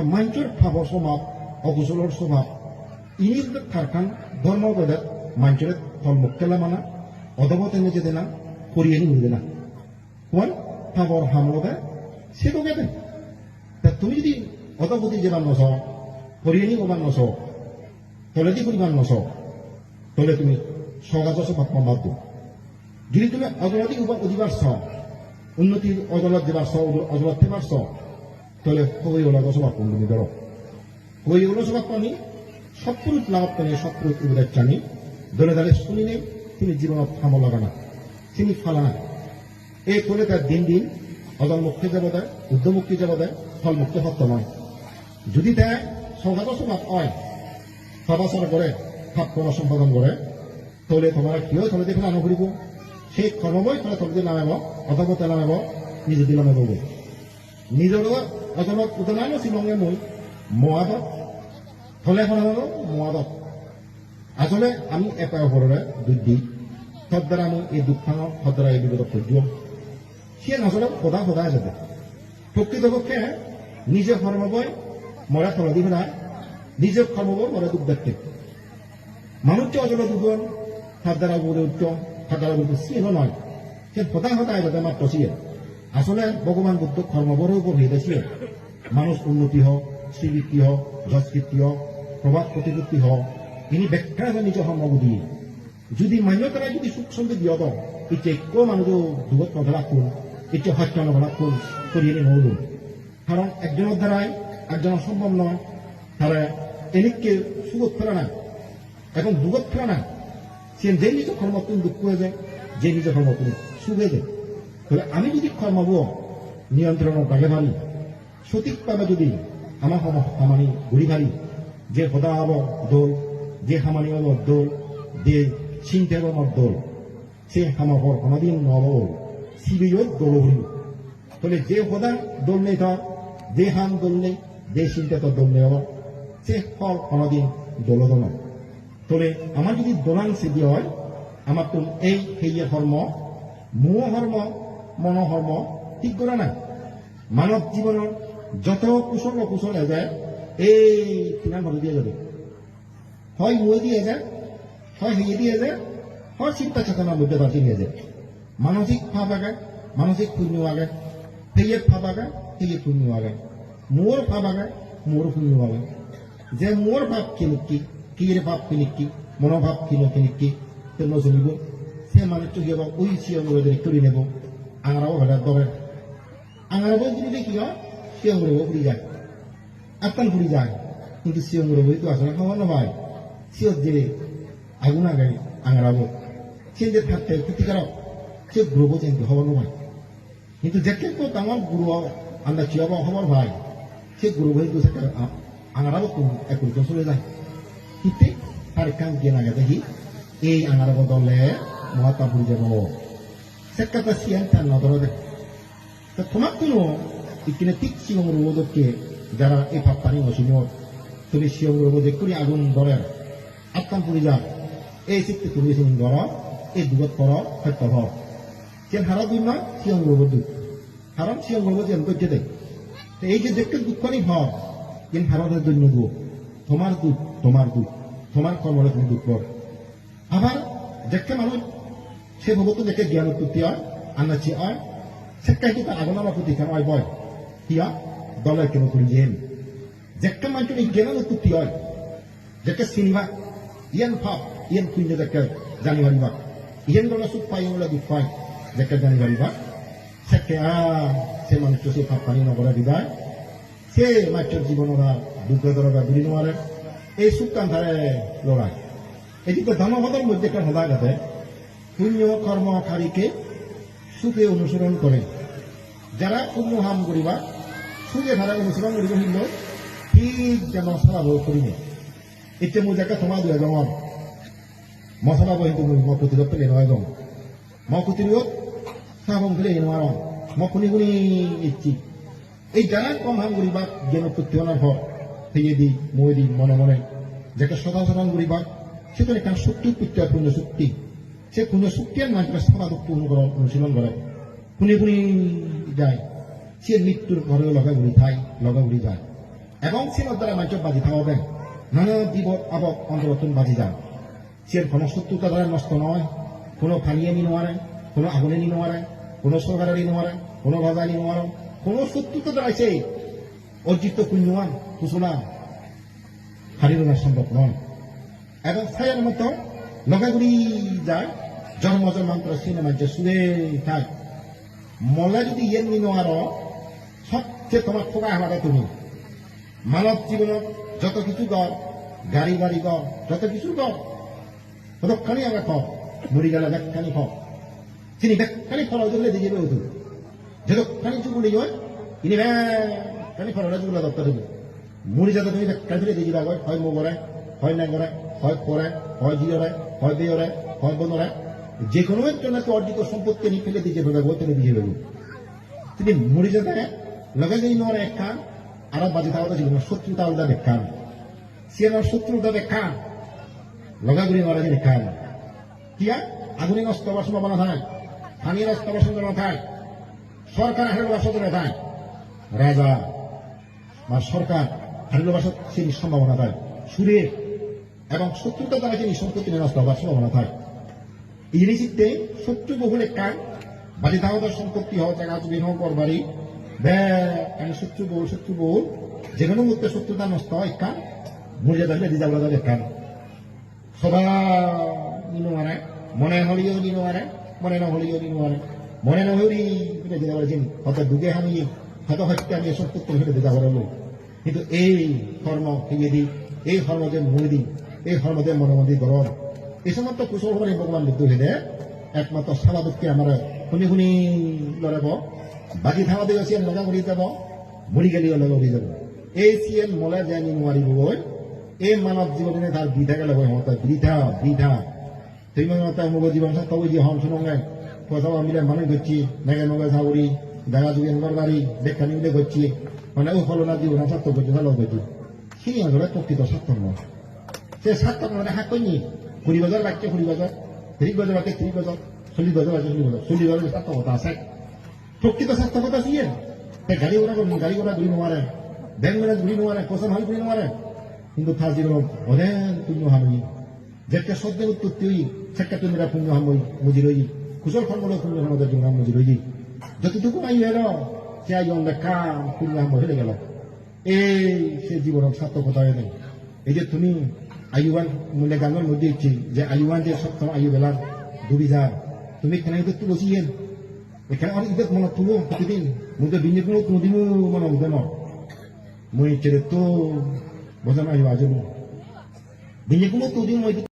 তা মাঞ্চর ফাবর স্বভাব অকুশলর স্বভাব। ইনির থারখান ধর্ম বেদে মাঞ্চরের ফল মুক্কেলা মানা অধবতে নিজে দেনা, করিয়ে নিয়ে দেনা। কোন ফাবর হামলবে সে তো গেবে তা তুমি যদি অধবতী যেবার নস করিয়ে নি ওবার নস তলেদি পরিমাণ নস তলে তুমি সগাজ স্বভাব বাধ্য যদি তুমি অজলতি অধিবার ছ উন্নতির অজলত দেবার ছ অজলত দেবার ছ তাহলে হই ওলা গসবাক তুমি ধরো হই ওলা সবাক পানি সৎপুরুষ লাভ পানি সৎপুরুষ উদার চানি দলে দলে শুনিলে তিনি জীবনত থাম লাগানা তিনি ফালানা এই করে তার দিন দিন অদল মুক্তি যাব দেয় উদ্যমুক্তি যাব দেয় ফল মুক্তি সত্য নয়। যদি তাই সগাত স্বভাব হয় সবাসর করে ভাব কর্ম সম্পাদন করে, তাহলে তোমার কিয় তলে দেখে আনো করিব সেই কর্মবই তলে তলে নামাব তেল নামাব নিজে দিল নামাব নিজৰ অজনত উদনানো শ্বিলঙে মই মহাদত থলে হলো মহাদত আসলে আমি একা ওপরেৰে দুধ দি সদ্বাৰা আমি এই দুখখনৰ সদ্বাৰা এই বিপদত সহ্য সে আসলে সদা সদায় যাবে প্রকৃতপক্ষে নিজে কর্মবই মরা তল দিব না নিজে কর্মবই মরা দুঃখ দেখতে মানুষ অজল দুজন সদ্বারা বলে উচ্চ সদ্বারা বলতে সিহ নয় সে সদায় সদায় যাবে মাত্র সিয়ে। আসলে ভগবান বুদ্ধ কর্মবরের উপর হয়েছে মানুষ উন্নতি হোক শ্রীবৃত্তি হোক যশকীর্তি হোক প্রভাব প্রতিপত্তি হোক তিনি ব্যাখ্যা আছে নিজ সমবুদ্ধি যদি মান্যতারা যদি সুখ সমৃদ্ধি হত, ইচ্ছে কো মানুষ দুগত কথা রাখুন ইচ্ছে হত্যা নকরা রাখুন করিয়ে নহলুন কারণ একজনের দ্বারাই একজন সম্ভব নয়। তারা এনেককে সুগত ফেরা না এখন দুগত ফেরা না সে যে নিজ কর্মতুন দুঃখ হয়ে যায় যে নিজ কর্মতুন সুখ হয়ে যায় আমি যদি কর্মব নিয়ন্ত্রণের বাগে মারি সঠিকভাৱে যদি আমাৰ সম সমানি ঘূৰি মাৰি যে সদা হ'ব দোল, যে সামানি হ'ব দোল, যে চিন্তা হ'ব দোল সে সামাহর কোনোদিন নব সিবিও দোল হইল তাহলে যে সদা দোল নেই ধর যে হাম দোল নেই, যে চিন্তা তো দোল নেই হব সে ফল কোনোদিন দোলদ নয় তাহলে আমার যদি দোলাং সিদ্ধি হয় আমার তো এই সেয়ে ধর্ম মোহ ধর্ম মনোধর্ম ঠিক করে না মানব জীবনের যত কুশল অকুশল এযায় এই কিনার ভালো দিয়ে যাবে হয় মই দিয়ে যায় হয় হেয়ে দিয়ে যায় হয় চিন্তা চেতনার মধ্যে বাঁচি নিয়ে যায় মানসিক ভাব আগে, মানসিক শূন্য আগে, হেয়ে ভাব আগে, হেয়ে শূন্য আগে। মোর ভাব আগে মোর শূন্য আগে। যে মোর ভাব কিনিকি কির ভাব কিনিকি মনোভাব কিনো কিনিকি তেল চলিব সে কি হব ওই চিয়ন করে নেব। আঙারাও হলে দরে আঙারাবো যদি কি হয় সিয়ংগুলো ফুরি যায় আত্মান ফুরি যায় কিন্তু সিয়ংগুলো তো আসলে খাওয়া নয় সিয়র দিলে আগুন আগে আঙারাবো যে থাকতে ক্ষতিকারক সে গ্রহ কিন্তু হওয়া নয় কিন্তু যেকে তো আমার গুরু আমরা চিয়াবা হবার ভাই সে গুরু ভাই তো আঙারাবো এক চলে যায় কিন্তু তার কাম আগে দেখি এই আঙারাবো দলে মহাত্মা ফুরি যাব sekata sian tan na dorode ta tomakuno ikine tik siong ruwodo ke যারা এই পাপ্পানি মসিনো তুমি সিয়ং রব দেখুনি আগুন ধরে আত্মান পুরি যা এই শিখতে তুমি সিং ধর এই দুগত কর সত্য হ যেন হারা দুই না সিয়ং রব দুঃখ হারাম রব যেন করছে দেয় তো এই যে দেখতে দুঃখনি হ যেন হারাদের দৈন্য দুঃখ তোমার দুঃখ তোমার দুঃখ তোমার কর্মরে তুমি দুঃখ কর আবার দেখতে মানুষ সে ভগতো দেখে জ্ঞান উৎপত্তি হয় আনাচি হয় kita agama apa putih kan oi boy dia dollar kena kulijen jekka mantu ni জ্ঞান উৎপত্তি হয় jekka sinima ian pop ian punya jekka jani hariba ian gola sup payung lagi fine jekka jani hariba সেকে আ সে মানুষ সে পাপানি নগরা দিদায় সে মাছের জীবন ওরা দুঃখ দরগা দূরি নোয়ারে এই সুকান ধারে লড়াই এদিকে ধর্মপদের মধ্যে একটা হদা গেছে পুণ্য কর্মকারীকে সুখে অনুসরণ করে। যারা পুণ্য হাম করিবা, সুখে ধারা অনুসরণ করিব হিল ঠিক যেন মশলা বই করিবে। এতিয়া মোৰ জেগা থমা দুই এজনৰ মশলা বহি তুমি প্ৰতিৰোধ পেলে মই প্ৰতিৰোধ চাহ বম পেলে মই শুনি শুনি ইচ্ছি। এই যারা কম হাম করিবা জ্ঞান প্রত্যয়নের ঘর থেকে দি মই দি মনে মনে যাকে সদা সদন করিবা সেটা একটা শক্তি প্রত্যয় সে কোনো শক্তির মানুষকে সদা দুঃখ অনুকরণ অনুশীলন করে। শুনি শুনি যায়। সে মৃত্যুর ঘরে লগা ঘুরি থাই লগা ঘুরি যায়। এবং সিনের দ্বারা মানুষ বাজি থাকবেন নানা বিপদ আবক অন্তর্বর্তন বাজি যান সে কোনো শত্রুতা দ্বারা নষ্ট নয়। কোনো ফানিয়ে নি নোয়ারে কোনো আগুনে নি নোয়ারে কোনো সরকারের নি নোয়ারে কোনো ভাজা নি নোয়ারে কোনো শত্রুতা দ্বারা সে অর্জিত পুণ্যমান কুশলা হারিয়ে সম্ভব নয়। এবং ছায়ার মতো লগাগুড়ি যায় জন্ম জন্মান্তর সিনেমা যে সুরে থাক মলে যদি ইয়ে নি নোয়ার সবচেয়ে তোমার ঠোকা হামারে তুমি। মানব জীবনত যত কিছু গড়, গাড়ি বাড়ি গড়, যত কিছু গড় ততক্ষণই আমরা খাও মরি গেলে ব্যাখ্যানি খাও তিনি ব্যাখ্যানি ফল দিলে দিয়ে যাবে ওদু যতক্ষণই চুগুলি হয় ইনি ব্যাখ্যানি ফল যুগুলো দপ্তর দেবে মুড়ি যাতে তুমি ব্যাখ্যা ফিরে দিয়ে যাবে হয় মোগরে হয় নাগরে হয় পরে হয় জিয়রে হয় বেয়রে হয় বনরে যে কোনো একজনকে অর্জিত সম্পত্তি নিয়ে ফেলে দিয়ে ও তিনি দিয়ে যাবে তিনি মুড়ি যাতে লগে যাই নোয়ারে এক কান, আর বাজি তাওয়া ছিল না শত্রুতা আলাদা বেকান সিয়ানোর শত্রুতা বেকান লগাগুড়ি নোয়ারে যে বেকান কিয়া আগুনি নষ্ট হওয়ার সম্ভাবনা থাকে পানি নষ্ট হওয়ার সম্ভাবনা থাকে সরকার হারিয়ে বাসা করে থাকে রাজা বা সরকার হারিয়ে বাসা সেই সম্ভাবনা থাকে সুরে এবং শত্রুতা দ্বারা যিনি সম্পত্তি নষ্ট হওয়ার সম্ভাবনা থাকে। জিনিসিতে শত্রু বহুল কান বাজি তাওয়াদের সম্পত্তি হওয়া জায়গা যদি হোক ওর বাড়ি। বে শত্রু বহুল শত্রু বহুল। যে কোনো মুহূর্তে শত্রুতা নষ্ট হয় কান মরিয়া দেখলে দিদা বলা যাবে মারে মনে হলিও নিনো মনে না হলিও নিনো মনে না হলি এটা দিদা বলে হয়তো ডুবে হামি, হয়তো হত্যা আমি সম্পত্তি হেঁটে দিদা কিন্তু এই ধর্ম হিয়ে দি এই ধর্ম যে মই দি এই যে মনোমন্দির গরম। এই সমস্ত কুশল হলে ভগবান বুদ্ধ হইলে একমাত্র দুঃখে আমার শুনি শুনি লড়াব। বাকী দিয়ে চিয়েন লগা কৰি যাব মৰি গেলিও লগা কৰি যাব। এই চিয়েন মলে যে আমি নোৱাৰিবগৈ এই মানৱ জীৱনে তাৰ বৃথাকে ল'ব সিহঁতে বৃথা বৃথা। তুমি মতে মোক জীৱন সত্য বুজি হম শুনঙ্গে পয়সা মিলে মানুষ করছি নাগে নগে সাউরি জায়গা যুগে নগর বাড়ি দেখানি মিলে করছি মানে ও ফলো না জীবন সত্য করছি ভালো করছি সেই আগরে প্রকৃত সত্য নয় সে সাতটা মানে হাত কইনি। কুড়ি বছর বাচ্চা কুড়ি বছর, ত্রিশ বছর বাচ্চা ত্রিশ বছর, চল্লিশ বছর বাচ্চা চল্লিশ বছর। চল্লিশ বছর সার্থকতা আছে। প্রকৃত সার্থকতা সিয়ে গাড়ি ঘোড়া করুন, গাড়ি ঘোড়া ঘুরি নোয়ারে ব্যাংক ম্যানেজ ঘুরি নোয়ারে কোসম হাল ঘুরি নোয়ারে কিন্তু জীবন অনেক পুণ্য হামি যেটা সদ্য উৎপত্তি হই সেটা তুমি পুণ্য হাম মুজি রই কুশল ফলমূল পুণ্য আমাদের জীবন মুজি রই যতটুকু আই এলো সে আই অনেক কাম পুণ্য হাম হয়ে গেল। এই সে জীবনের সার্থকতা হয় এই যে তুমি আয়ুবান মূল্যে গানের মধ্যে ইচ্ছি যে আয়ুবান যে সপ্তম আয়ু বেলার ডুবি যা তুমি কেন ইদত তো বসিয়েন এখানে অনেক ইদত মনে তুলো প্রতিদিন মুদে বিনিয়োগ কোনো কোনোদিনও মনে উঠবে না মই চেরে তো